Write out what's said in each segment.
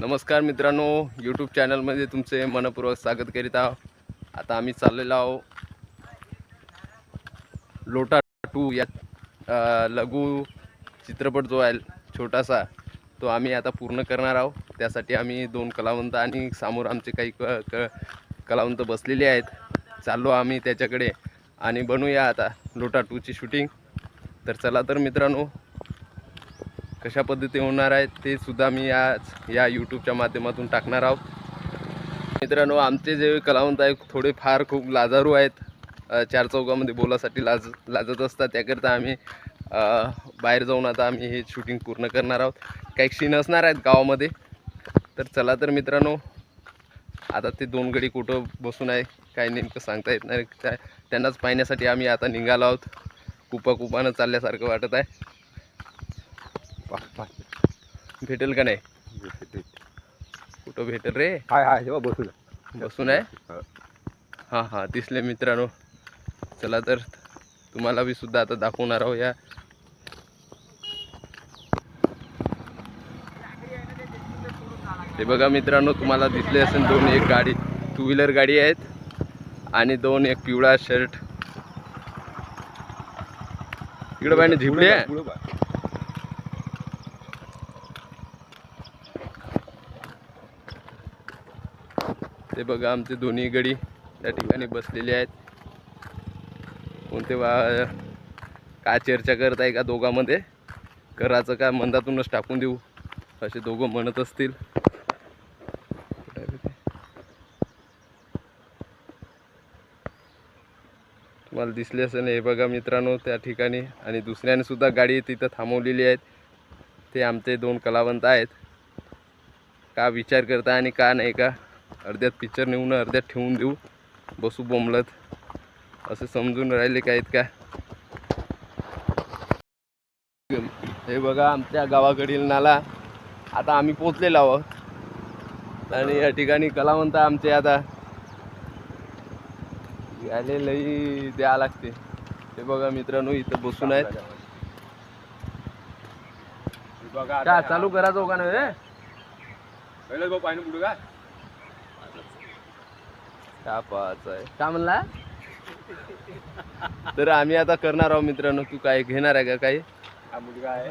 नमस्कार मित्रांनो यूट्यूब चॅनलमध्ये तुमचे मनपूर्वक स्वागत करीत आहोत. आता आम्ही चाललेलो आहो लोटा टू या लघु चित्रपट जो आहे छोटासा तो आम्ही आता पूर्ण करणार आहोत. त्यासाठी आम्ही दोन कलावंत आणि समोर आमचे काही क क कलावंत बसलेले आहेत. चाललो आम्ही त्याच्याकडे आणि बनूया आता लोटा टूची शूटिंग तर चला तर मित्रांनो कशा पद्धती होणार आहे ते सुद्धा मी आज या यूट्यूबच्या माध्यमातून टाकणार आहोत. मित्रांनो आमचे जे कलावंत आहेत थोडे फार खूप लाजारू आहेत. चार चौकामध्ये बोलासाठी लाज लाजत असतात. त्याकरता आम्ही बाहेर जाऊन आता आम्ही हे शूटिंग पूर्ण करणार आहोत. काही क्षीण असणार आहेत गावामध्ये. तर चला तर मित्रांनो आता ते दोन गडी कुठं बसून आहे काय नेमकं सांगता येत नाही. काय त्यांनाच पाहण्यासाठी आम्ही आता निघालो आहोत. कुपा कुपानं चालल्यासारखं वाटत आहे. भेटेल का नाही? कुठं भेटेल रे? हाय हाय जेव्हा बसू बसून. आहे? हां. हां दिसले मित्रांनो. चला तर तुम्हाला बी सुद्धा आता दाखवणार आहो या. हे बघा मित्रांनो तुम्हाला दिसले असेल दोन एक गाडी टू व्हीलर गाडी आहेत आणि दोन एक पिवळा शर्ट इकडे पाहिजे झिपडे आहे. ते बघा आमचे दोन्ही गडी त्या ठिकाणी बसलेले आहेत. कोणते वा काय चर्चा करत आहे का दोघांमध्ये? कराचं का मंदातूनच टाकून देऊ असे दोघं म्हणत असतील. तुम्हाला दिसले असेल हे बघा मित्रांनो त्या ठिकाणी. आणि दुसऱ्याने सुद्धा गाडी तिथं थांबवलेली आहेत. ते आमचे दोन कलावंत आहेत. का विचार करता आणि का नाही का? अर्ध्यात पिक्चर नेऊन अर्ध्यात ठेवून देऊ. बसू बोंबलत. असं समजून राहिले का आहेत का हे बघा आमच्या गावाकडील नाला. आता आम्ही पोचलेलो आहोत. आणि या ठिकाणी कलावंत आमचे आता. याले लई द्या लागते. हे बघा मित्रांनो इथं बसून आहेत. का चालू करायचं का नाही रे पाहिजे काय का? पाहायचं आहे का म्हणला? तर आम्ही आता करणार आहोत मित्रांनो तू काय घेणार आहे का काही?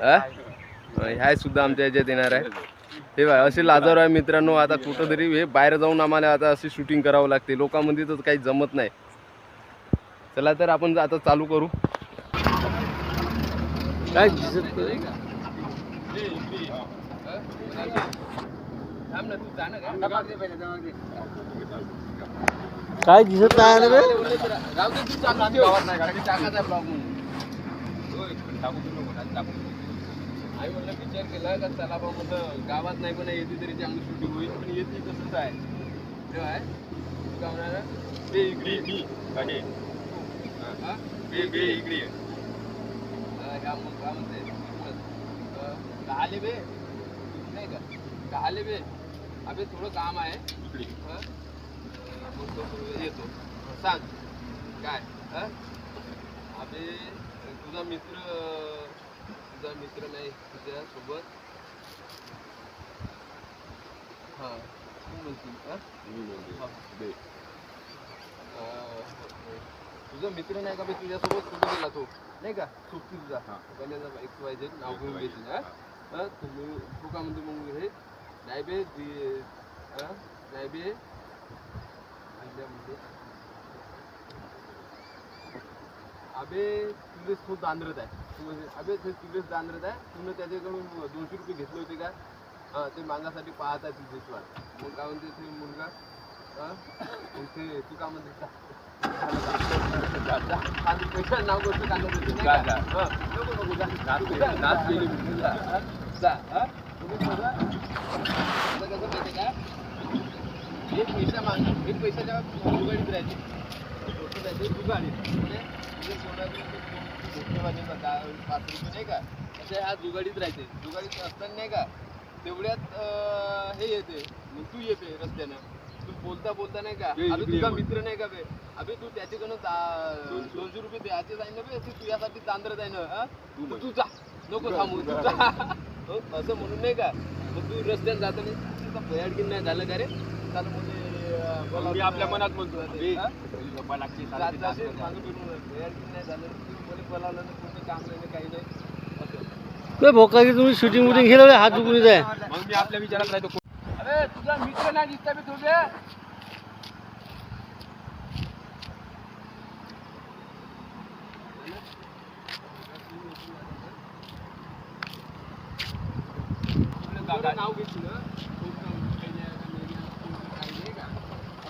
हा? ह्याय सुद्धा आमच्या ह्याच्यात येणार आहे. हे बघा असे लाजावर आहे मित्रांनो आता कुठं तरी हे बाहेर जाऊन आम्हाला आता अशी शूटिंग करावं लागते. लोकांमध्ये तर काही जमत नाही. चला तर आपण आता चालू करू. काय दिसत काय दिसत नाही रे राहू आई म्हणलं विचार केला का चला बा म्हणलं गावात नाही पण येते तरी चांगली शूटिंग होईल पण येते तसंच आहे तेव्हा आहे काय म्हणाला ते इकडे मी हा? इकडे ह्या मग काय म्हणते अं, बे नाही का कहाले बे अबे थोडं काम आहे हं? येतो सांग काय हं? तुझा मित्र तुझा मित्र नाही तुझ्या सोबत हा तू म्हणशील तुझा मित्र नाही का मी तुझ्यासोबत कुठे गेला तो नाही का सुट्टी तुझा हा. एक्स वाय झेड नाव घेऊन घेशील हा तुम्ही तू का म्हणते मग हे नाही बे नाही बे म्हणते अबे तुलेच खूप दांद्रत आहे. म्हणजे अबे ते तुलेच दांद्रत आहे. तुला त्याच्याकडून दोनशे रुपये घेतले होते का? हां ते मागासाठी पाहत आहे वाट. मग काय म्हणते ते मुलगा. हां? ते तू का म्हणते पैसा नाव गोष्ट होतं, एक पैसा माग एक पैसा जेव्हा जुगाडीत राहायचे छोटं जायचे जुगाडीत म्हणजे दहा पाच रुपये नाही का? असे हा जुगाडीत राहायचे जुगाडीत असताना नाही का? तेवढ्यात हे येते. मग तू येते रस्त्यानं. तू बोलता बोलता नाही का? इकडे तुझा मित्र नाही का बे? अबे तू त्याच्याकडनं दोनशे. रुपये द्यायचे जाईन ना बे. ते तुझ्यासाठी तांदरत आहे ना? तू जा. नको थांबू. तू जा. हो, असं म्हणून नाही का? मग तू रस्त्यात जाताना नाही झालं का रे? चालू म्हणजे अं, बोलावं मी आपल्या मनात म्हणतो हा? मला काही भोकाची तुम्ही शूटिंग वुटिंग केलं हात दुखून जाय. मग मी आपल्या विचारात राहतो. अरे तुझा मित्र नाही दिसता मी तुझे नाव घेतलं ना अबे तुले डॉक्टर जायला बे पहिले तुला पैसे घेऊन आहे ना त्याचे दोनशे रुपये मग ते घे तेव्हापासून आता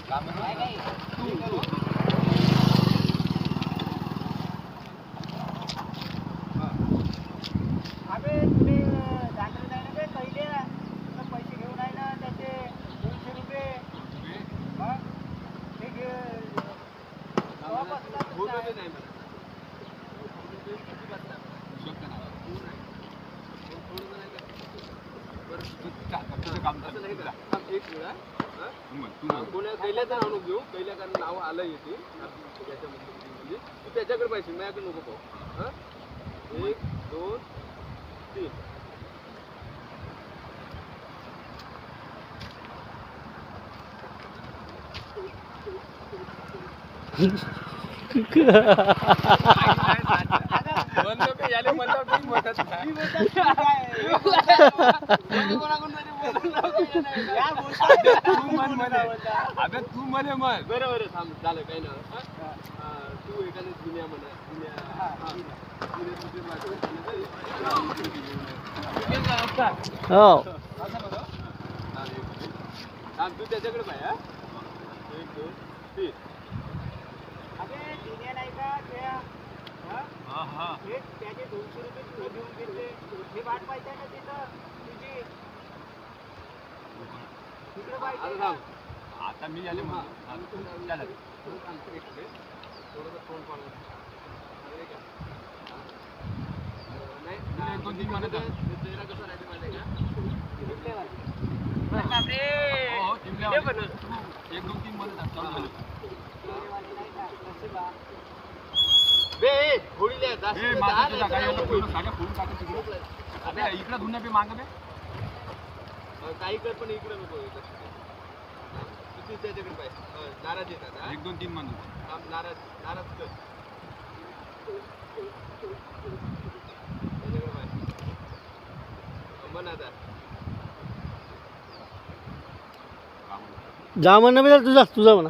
काम तसं नाही करा एक वेळा? कोण्या कैल्याचं नाव नको घेऊ. कैल्या कारण नाव आलं येते याच्यामध्ये म्हणजे तू त्याच्याकडे पाहिजे. माझ्याकडे नको पाहू. हा? एक दोन तीन. म्हणलं मी याले म्हणलं मी म्हणत अबे तू म्हणे म्हण बरं बरं थांब झालं काही ना हा? हा, तू एखाद्या जुन्या म्हणा जुन्या हा. जुन्या तुझे माझे हो असं बरं हा, एक मिनिट. थांब, तू त्याच्याकडे पाहिजे हा? एक दोन तीन अबे जुन्या नाही का त्या हा? हा हा हे त्याचे दोनशे रुपये तुला देऊन घेतले हे वाट पाहिजे ना तिथं तुझी. तिकडे आता पाहिजे थांब. आता मी याले म्हणतो. हा, तू त्याला दे. एक दोन तीन म्हणत आहे. बापरे. हो, हो. एक दोन तीन म्हणत आहे. इकडं धुणं बी मागं बे. काही कर पण इकडे नको त्याच्याकडे पाहिजे नाराज येतात? एक दोन तीन म्हणत थांब, नाराज नाराज कर. त्याच्याकडे पाहिजे मन आता. जा म्हणणं तुझा तुझा म्हणा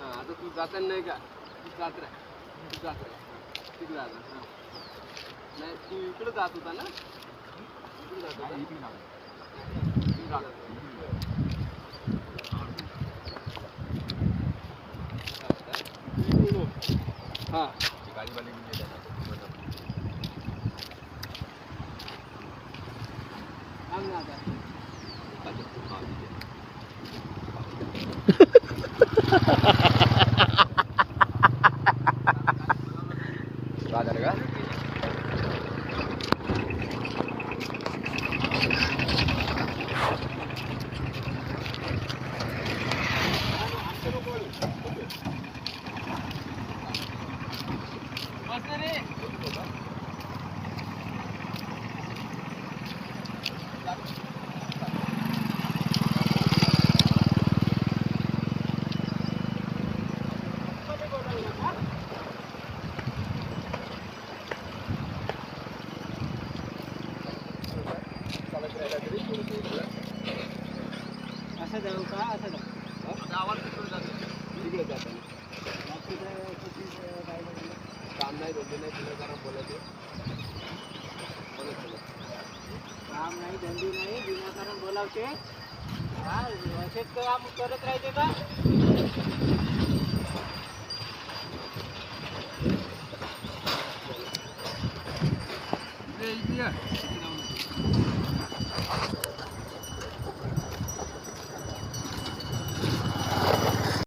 हो, आता तू जाताना नाही का तू जात राह तू जात राह तिकडे आता हा. नाही तू इकडे जात होता ना इकडे जात होता हा, इकडे जात होता. हा गाडीवाले आता. थांब ना आता हा, ठीक आहे. राजा का असं जाऊ का? असं जाऊ. तिकडे जाताना काम नाही धंदे नाही तुला जरा बोलायचे. बोलत चला. काम नाही धंदी नाही विनाकारण बोलावते. हा असेच काम करत राहायचे का?